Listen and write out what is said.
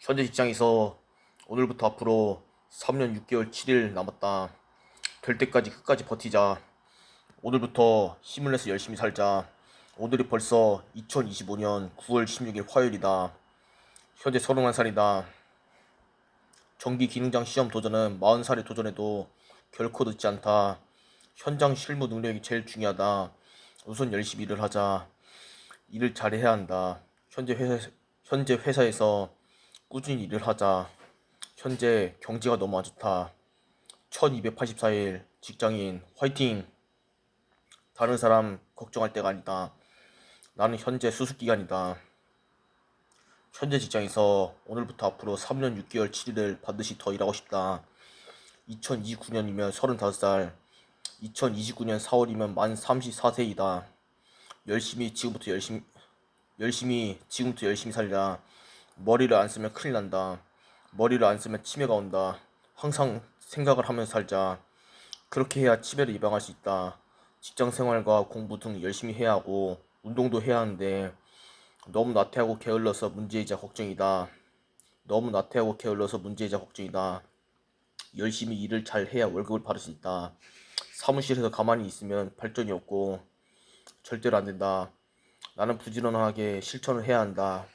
현재 직장에서 오늘부터 앞으로 3년 6개월 7일 남았다. 될 때까지 끝까지 버티자. 오늘부터 힘을 내서 열심히 살자. 오늘이 벌써 2025년 9월 16일 화요일이다. 현재 31살이다. 정기 기능장 시험 도전은 40살에 도전해도 결코 늦지 않다. 현장 실무 능력이 제일 중요하다. 우선 열심히 일을 하자. 일을 잘해야 한다. 현재 회사 현재 회사에서 꾸준히 일을 하자. 현재 경제가 너무 안 좋다. 1284일 직장인 화이팅! 다른 사람 걱정할 때가 아니다. 나는 현재 수습 기간이다. 현재 직장에서 오늘부터 앞으로 3년 6개월 7일을 반드시 더 일하고 싶다. 2029년이면 35살, 2029년 4월이면 만 34세이다. 열심히 지금부터 열심히 열심히 지금부터 열심히 살자. 머리를 안 쓰면 큰일 난다. 머리를 안 쓰면 치매가 온다. 항상 생각을 하면서 살자. 그렇게 해야 치매를 예방할 수 있다. 직장 생활과 공부 등 열심히 해야 하고 운동도 해야 하는데 너무 나태하고 게을러서 문제이자 걱정이다. 너무 나태하고 게을러서 문제이자 걱정이다. 열심히 일을 잘 해야 월급을 받을 수 있다. 사무실에서 가만히 있으면 발전이 없고 절대로 안 된다. 나는 부지런하게 실천을 해야 한다.